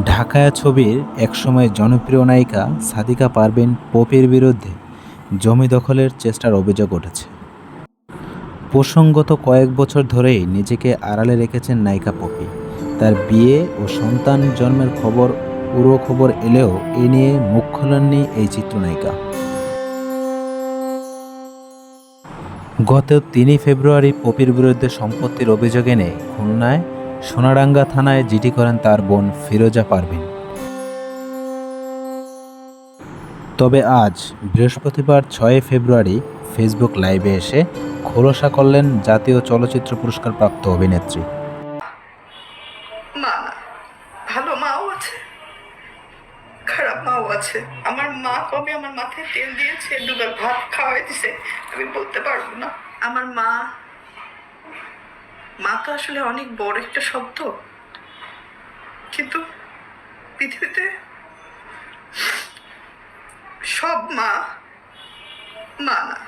ঢাকায়া ছবির একসময় জনপ্রিয় নায়িকা সাদিকা পারভিন পপির বিরুদ্ধে জমি দখলের চেষ্টার অভিযোগ উঠেছে। প্রসঙ্গত কয়েক বছর ধরেই নিজেকে আড়ালে রেখেছেন নায়িকা পপি। তার বিয়ে ও সন্তান জন্মের খবর পুরো খবর এলেও এ নিয়ে মুখ খোলেননি এই চিত্রনায়িকা। গত তিনই ফেব্রুয়ারি পপির বিরুদ্ধে সম্পত্তির অভিযোগ এনে খুলনায় সোনারাঙ্গা থানায় জিডি করেন তার বোন ফিরোজা পারভিন। তবে আজ বৃহস্পতিবার ছয় ফেব্রুয়ারি ফেসবুক লাইভে এসে খোলসা করলেন জাতীয় চলচ্চিত্র পুরস্কার প্রাপ্ত অভিনেত্রী ভালো মাও আছে। খারাপ মাও আছে। আমার মা কবে আমার মাথায় তেল দিয়েছে দুবার ভাত খাওয়াই দিছে আমি বলতে পারব না। আমার মা মা তো আসলে অনেক বড় একটা শব্দ। কিন্তু পৃথিবীতে সব মা মা না।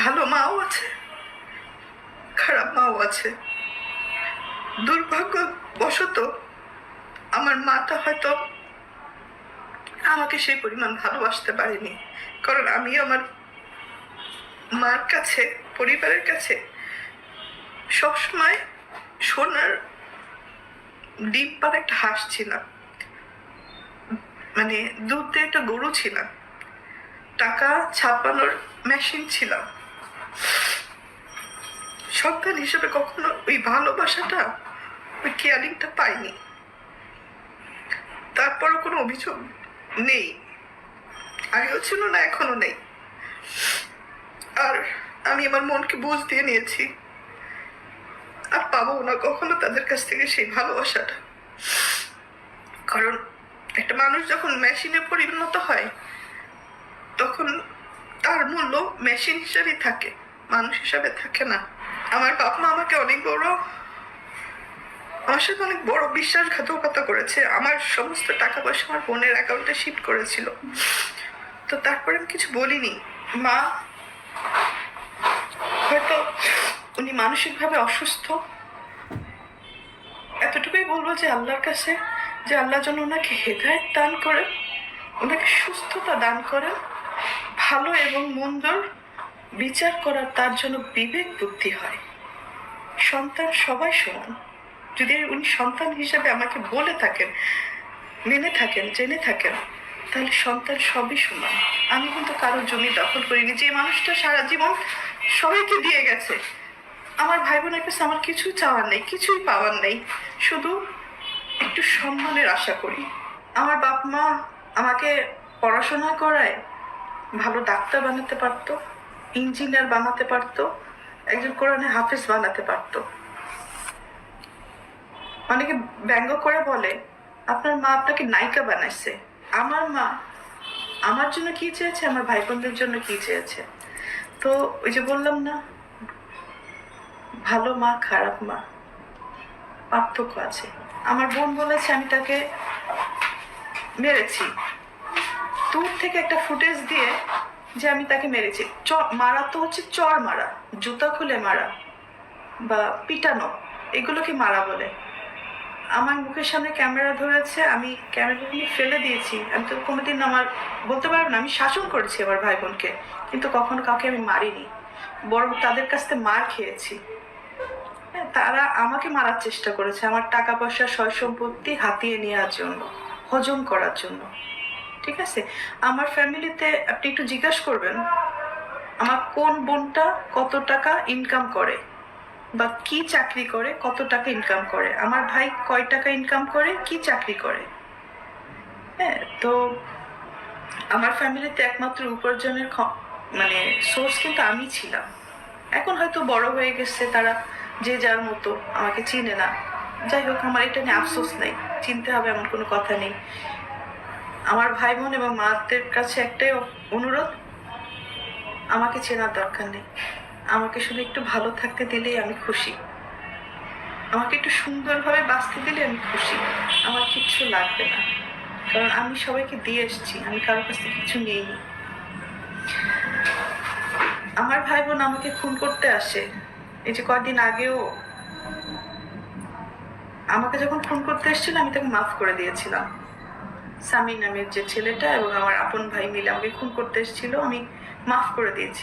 ভালো মাও আছে, খারাপ মাও আছে। দুর্ভাগ্যবশত আমার মাটা হয়তো আমাকে সেই পরিমাণ ভালোবাসতে পারেনি। কারণ আমি আমার মার কাছে, পরিবারের কাছে সবসময় সোনার ডিম পার একটা হাঁস ছিলাম। মানে দুধ একটা গরু ছিলাম। টাকা ছাপানোর মেশিন ছিলাম। সন্তান হিসেবে কখনো ওই ভালোবাসাটা, ওই কেয়ারিংটা পাইনি। তারপরও কোনো অভিযোগ নেই। আগেও ছিল না, এখনও নেই। আমি আমার মনকে বুঝ দিয়ে নিয়েছি। আর পাবো না কখনো তাদের কাছ থেকে সেই ভালোবাসাটা। কারণ একটা মানুষ যখন মেশিনে পরিণত হয়, তখন তার মূল্য মেশিন হিসাবেই থাকে, মানুষ হিসাবে থাকে না। আমার বাপ মা আমাকে অনেক বড়, আমার সাথে অনেক বড় বিশ্বাসঘাতকতা করেছে। আমার সমস্ত টাকা পয়সা আমার বোনের অ্যাকাউন্টে শিফট করেছিল। তো তারপরে আমি কিছু বলিনি। মা হয়তো উনি মানসিকভাবে অসুস্থ। এতটুকুই বলব যে আল্লাহর কাছে, যে আল্লাহ যেন ওনাকে হেদায়ত দান করেন, ওনাকে সুস্থতা দান করেন, ভালো এবং মন্দর বিচার করার তার জন্য বিবেক বুদ্ধি হয়। সন্তান সবাই সমান। যদি উনি সন্তান হিসেবে আমাকে বলে থাকেন, মেনে থাকেন, জেনে থাকেন তাহলে সন্তান সবই সমান। আমি কিন্তু কারও জমি দখল করিনি। যে মানুষটা সারা জীবন সবাইকে দিয়ে গেছে, আমার ভাই বোনের কাছে আমার কিছু চাওয়ার নেই, কিছুই পাওয়ার নেই। শুধু একটু সম্মানের আশা করি। আমার বাপ মা আমাকে পড়াশোনা করায়, ভালো ডাক্তার বানাতে পারতো, ইঞ্জিনিয়ার বানাতে পারতো, একজন কোরআনে হাফেজ বানাতে পারতো। অনেকে ব্যঙ্গ করে বলে, আপনার মা আপনাকে নায়িকা বানাইছে। আমার মা, আমার জন্য কি চেয়েছে? আমার ভাই বোনদের জন্য কি চেয়েছে? তো ওই যে বললাম না, ভালো মা, খারাপ মা, পার্থক্য আছে। আমার বোন বলেছে, আমি তাকে মেরেছি। দূর থেকে একটা ফুটেজ দিয়ে যে আমি তাকে মেরেছি। চ, মারা তো হচ্ছে চর মারা, জুতা খুলে মারা বা পিটানো, এগুলোকে মারা বলে। আমার মুখের সামনে ক্যামেরা ধরেছে আমি ক্যামেরাগুলি ফেলে দিয়েছি। আমি তো কোনোদিন আমার বলতে পারব না আমি শাসন করেছি আমার ভাই বোনকে কিন্তু কখনো কাউকে আমি মারিনি। বরং তাদের কাছ থেকে মার খেয়েছি। হ্যাঁ, তারা আমাকে মারার চেষ্টা করেছে আমার টাকা পয়সা সয় সম্পত্তি হাতিয়ে নেওয়ার জন্য হজম করার জন্য। ঠিক আছে? আমার ফ্যামিলিতে আপনি একটু জিজ্ঞাসা করবেন আমার কোন বোনটা কত টাকা ইনকাম করে? বা কি চাকরি করে, কত টাকা ইনকাম করে? আমার ভাই কয় টাকা ইনকাম করে, কি চাকরি করে? হ্যাঁ তো আমার ফ্যামিলিতে একমাত্র উপার্জনের মানে সোর্স কিন্তু আমি ছিলাম। এখন হয়তো বড় হয়ে গেছে তারা যে যার মতো, আমাকে চিনে না। যাই হোক, আমার এটা নিয়ে আফসোস নেই। চিনতে হবে, এমন কোনো কথা নেই। আমার ভাই বোন এবং মাদের কাছে একটাই অনুরোধ, আমাকে চেনার দরকার নেই। আমাকে শুধু একটু ভালো থাকতে দিলেই আমি খুশি। আমাকে একটু সুন্দরভাবে বাঁচতে দিলে আমি খুশি। আমার কিচ্ছু লাগবে না। কারণ আমি সবাইকে দিয়ে এসেছি। আমি কারোর কাছ থেকে কিছু নিইনি। আমার ভাই বোন আমাকে খুন করতে আসে। এই যে কয়দিন আগেও আমাকে যখন খুন করতে এসেছিল, আমি তাকে মাফ করে দিয়েছিলাম। সামি নামের যে ছেলেটা এবং আমার আপন ভাই মিলে আমাকে খুন করতে এসেছিল, আমি মাফ করে দিয়েছি।